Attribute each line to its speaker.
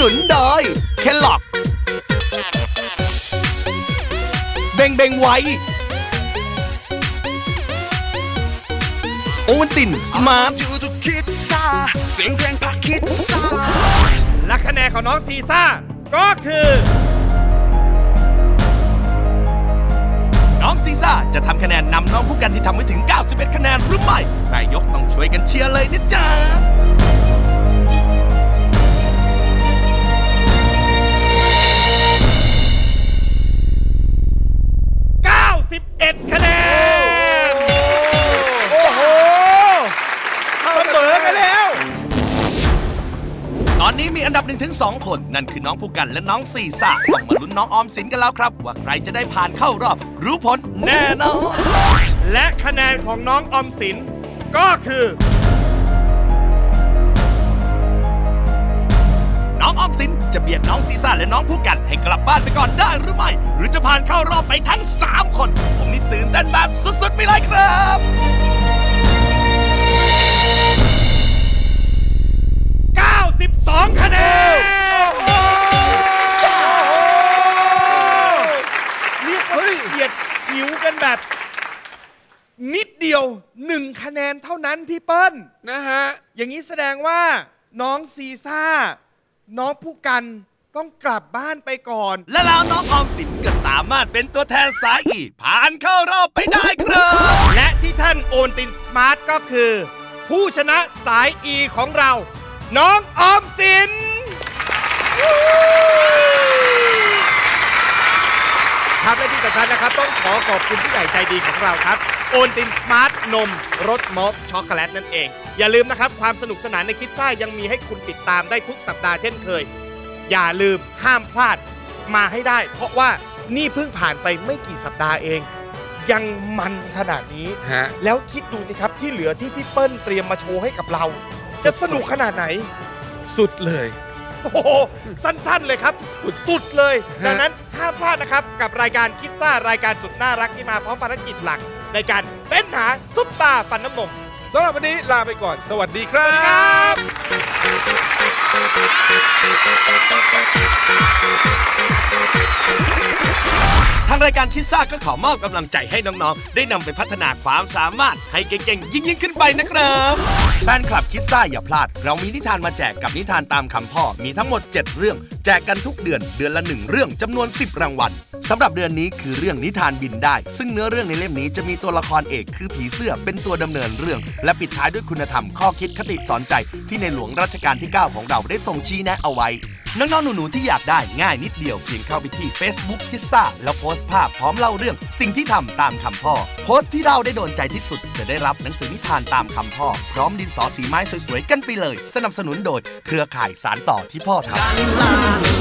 Speaker 1: นุนโดยเคลล็อกเบงเบงไว้โอวันตินสมาร์ท
Speaker 2: อยู่ทุกคิดซ่าเสียงเพลงพักคิดซ่า
Speaker 3: และคะแนนของน้องซีซ่าก็คือ
Speaker 1: น้องซีซ่าจะทำคะแนนนำน้องผู้กันที่ทำไว้ถึง 91 คะแนนหรือไม่นายกต้องช่วยกันเชียร์เลยนะจ๊ะ
Speaker 3: 91คะแนน โอ้โหเสมอกันแล้ว
Speaker 1: ตอนนี้มีอันดับ1นถึงสคน นั่นคือน้องผู้กันและน้องซีซ่าต้องมาลุ้นน้องออมสินกันแล้วครับ ว่าใครจะได้ผ่านเข้ารอบ รู้ผลแน่นอน
Speaker 3: และคะแนนของน้องออมสินก็คือ
Speaker 1: องออมสินจะเบียดน้องซีซ่าและน้องผู้กัน ให้กลับบ้านไปก่อนได้หรือไม่ หรือจะผ่านเข้ารอบไปทั้ง 3 คน ผมนี่ตื่นเต้นแบบสุดๆไปเลยครับ
Speaker 3: 92คะแนนเรียกว่าเฉียดฉิวกันแบบ นิดเดียวหนึ่งคะแนนเท่านั้นพี่เปิ้ล
Speaker 4: นะฮะ
Speaker 3: อย่างนี้แสดงว่าน้องซีซ่า น้องผู้กันต้องกลับบ้านไปก่อน
Speaker 1: และแล้วน้องออมสินก็สามารถเป็นตัวแทนสายอีผ่านเข้ารอบไปได้ครับ
Speaker 3: และที่ท่านโอนตินสมาร์ทก็คือ ผู้ชนะสาย E ของเรา น้องออมสิน ครับ และที่สำคัญนะครับ ต้องขอขอบคุณผู้ใหญ่ใจดีของเราครับ โอนตินสมาร์ทนมรสมอฟช็อกโกแลตนั่นเอง อย่าลืมนะครับ ความสนุกสนานในคิดซ่ายังมีให้คุณติดตามได้ทุกสัปดาห์เช่นเคย อย่าลืมห้ามพลาดมาให้ได้ เพราะว่านี่เพิ่งผ่านไปไม่กี่สัปดาห์เอง ยังมันขนาดนี้
Speaker 4: ฮะ
Speaker 3: แล้วคิดดูสิครับที่เหลือที่พี่เปิ้ลเตรียมมาโชว์ให้กับเรา จะสนุกขนาดไหน
Speaker 4: สุดเลย
Speaker 3: โอ้โหสั้นๆเลยครับ สุดๆเลย
Speaker 4: ฮะ
Speaker 3: ดังนั้นห้ามพลาดนะครับ กับรายการคิดซ่ารายการสุดน่ารักที่มาพร้อมภารกิจหลัก ในการเป็นหาซุปตาฟันน้ำนม
Speaker 4: สำหรับวันนี้ลาไปก่อน สวัสดีครั
Speaker 3: สวัสดีครับ บา
Speaker 1: ยการคิดซ่าก็ขอมอบกำลังใจให้น้องๆ ได้นำไปพัฒนาความสามารถให้เก่งๆ ยิ่งๆ ขึ้นไปนะครับแฟนคลับคิดซ่าอย่าพลาด เรามีนิทานมาแจกกับนิทานตามคำพ่อมีทั้งหมด 7 เรื่อง แจกกันทุกเดือนเดือนละ 1 เรื่องจำนวน 10 รางวัล สำหรับเดือนนี้คือเรื่องนิทานบินได้ ซึ่งเนื้อเรื่องในเล่มนี้จะมีตัวละครเอกคือผีเสื้อเป็นตัวดำเนินเรื่อง และปิดท้ายด้วยคุณธรรมข้อคิดคติสอนใจ ที่ในหลวงรัชกาลที่ 9 ของเราได้ทรงชี้แนะเอาไว้น้องๆหนูๆที่อยากได้ง่ายนิดเดียวเพียงเข้าไปที่ Facebook คิดซ่าแล้วโพสต์ภาพพร้อมเล่าเรื่องสิ่งที่ทำตามคำพ่อ โพสต์ที่เล่าได้โดนใจที่สุด จะได้รับหนังสือนิทานตามคำพ่อ พร้อมดินสอสีไม้สวยๆกันไปเลย สนับสนุนโดย เครือข่ายสารต่อที่พ่อทำ